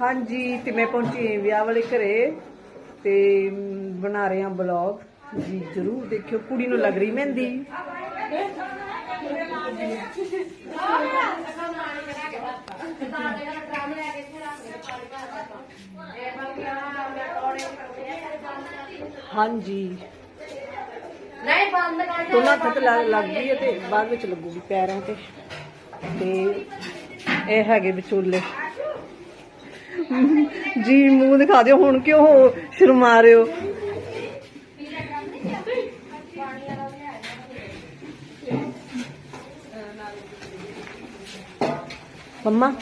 ਹਾਂਜੀ ਤੇ ਮੈਂ ਪਹੁੰਚੀ ਵਿਆਹ ਵਾਲੇ ਘਰੇ ਤੇ ਬਣਾ ਰਹੇ ਹਾਂ ਬਲੌਗ ਜੀ ਜਰੂਰ ਦੇਖਿਓ ਕੁੜੀ ਨੂੰ ਲੱਗ ਰਹੀ ਮਹਿੰਦੀ। ਹਾਂਜੀ। ਨਹੀਂ ਬੰਦ ਕਰ ਦੋਨਾਂ ਤੇ ਲੱਗ ਗਈ ਤੇ ਬਾਅਦ ਵਿੱਚ ਲੱਗੂਗੀ ਪੈਰਾਂ ਤੇ। ਤੇ ਇਹ ਹੈਗੇ ਵਿਚੋਲੇ। ਜੀ, ਮੂੰਹ ਦਿਖਾ ਦਿਓ, ਹੁਣ ਕਿਉਂ ਸ਼ਰਮਾ ਰਹੇ ਹੋ ਮੰਮਾ,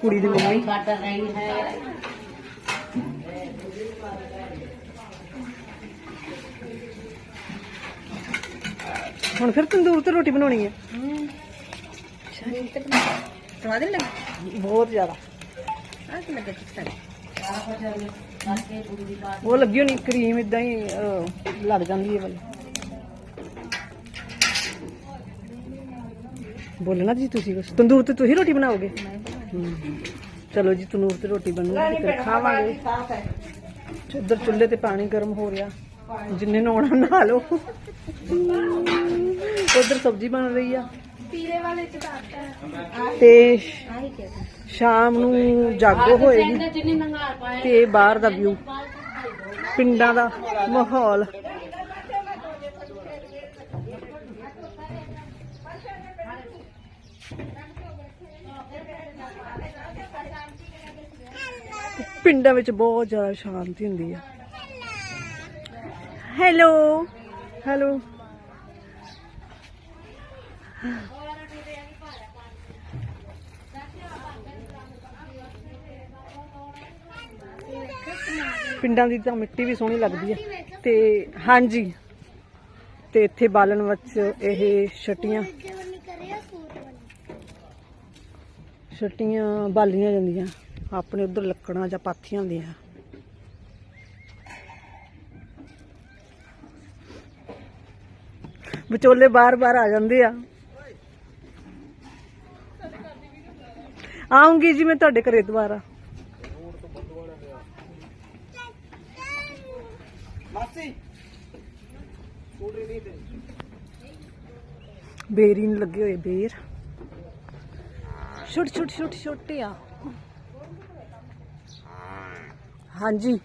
ਕੁੜੀ ਦੀ ਮੰਮੀ। ਕੱਟ ਰਹੀ ਹੈ ਹੁਣ ਫਿਰ ਤੰਦੂਰ ਤੇ ਰੋਟੀ ਬਣਾਉਣੀ ਹੈ। ਸਵਾਦ ਨਹੀਂ ਲੱਗੀ ਬਹੁਤ ਜ਼ਿਆਦਾ। ਆ ਕਿ ਲੱਗਾ ਚਿੱਟਾ ਉਹ ਲੱਗੀ ਹੋਣੀ ਕਰੀਮ ਇਦਾਂ ਹੀ ਅਹ, ਲੱਗ ਜਾਂਦੀ ਹੈ ਵਾਲੀ। ਬੋਲਣਾ ਜੀ ਤੁਸੀਂ ਬਸ ਤੰਦੂਰ ਤੇ ਤੁਸੀਂ ਰੋਟੀ ਬਣਾਓਗੇ? ਹਮ। ਚਲੋ ਜੀ ਤੰਦੂਰ ਤੇ ਰੋਟੀ ਬਣੂਗੀ ਫਿਰ ਖਾਵਾਂਗੇ। ਉਧਰ ਚੁੱਲ੍ਹੇ ਤੇ ਪਾਣੀ ਗਰਮ ਹੋ ਰਿਹਾ। ਜਿੰਨੇ ਨਹਾਉਣਾ ਨਹਾ ਲਓ। ਉਧਰ ਸਬਜ਼ੀ ਬਣ ਰਹੀ ਆ। ਪੀਲੇ ਵਾਲੇ ਚ ਤਾਂ ਤੇ ਸ਼ਾਮ ਨੂੰ ਜਾਗੋ ਹੋਏਗੀ ਤੇ ਬਾਹਰ ਦਾ ਵਿਊ ਪਿੰਡਾਂ ਦਾ ਮਾਹੌਲ। ਪਿੰਡਾਂ ਵਿੱਚ ਬਹੁਤ ਜ਼ਿਆਦਾ ਸ਼ਾਂਤੀ ਹੁੰਦੀ ਆ। ਹੈਲੋ। ਹੈਲੋ। ਪਿੰਡਾਂ ਦੀ ਤਾਂ ਮਿੱਟੀ ਵੀ ਸੋਹਣੀ ਲੱਗਦੀ ਹੈ ਤੇ ਹਾਂਜੀ। ਤੇ ਇੱਥੇ ਬਾਲਣ ਵਿੱਚ ਇਹ ਛਟੀਆਂ। ਛਟੀਆਂ ਬਾਲੀਆਂ ਜਾਂਦੀਆਂ। ਆਪਣੇ ਉਧਰ ਲੱਕੜਾਂ ਜਾਂ ਪਾਥੀਆਂ ਹੁੰਦੀਆਂ। ਵਿਚੋਲੇ ਬਾਰ-ਬਾਰ ਆ ਜਾਂਦੇ ਆ। ਆਉਂਗੀ ਜੀ ਮੈਂ ਤੁਹਾਡੇ ਘਰੇ ਦੁਬਾਰਾ। ਬੇਰੀ ਨੂੰ ਲੱਗੇ ਹੋਏ ਬੇਰ। ਛੋਟੇ ਛੋਟੇ ਛੋਟੇ ਛੋਟੇ ਆ। ਹਾਂਜੀ।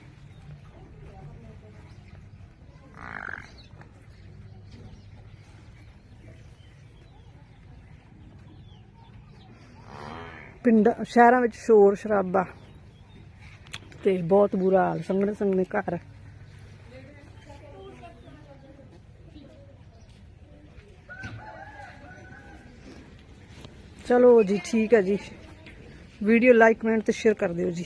ਪਿੰਡ ਸ਼ਹਿਰਾਂ ਵਿੱਚ ਸ਼ੋਰ ਸ਼ਰਾਬਾ ਤੇ ਬਹੁਤ ਬੁਰਾ ਹਾਲ ਸੰਗਣੇ ਸੰਗਣੇ ਘਰ। ਚਲੋ ਜੀ, ਠੀਕ ਹੈ ਜੀ। ਵੀਡੀਓ ਲਾਈਕ, ਕਮੈਂਟ ਤੇ ਸ਼ੇਅਰ ਕਰ ਦਿਓ ਜੀ।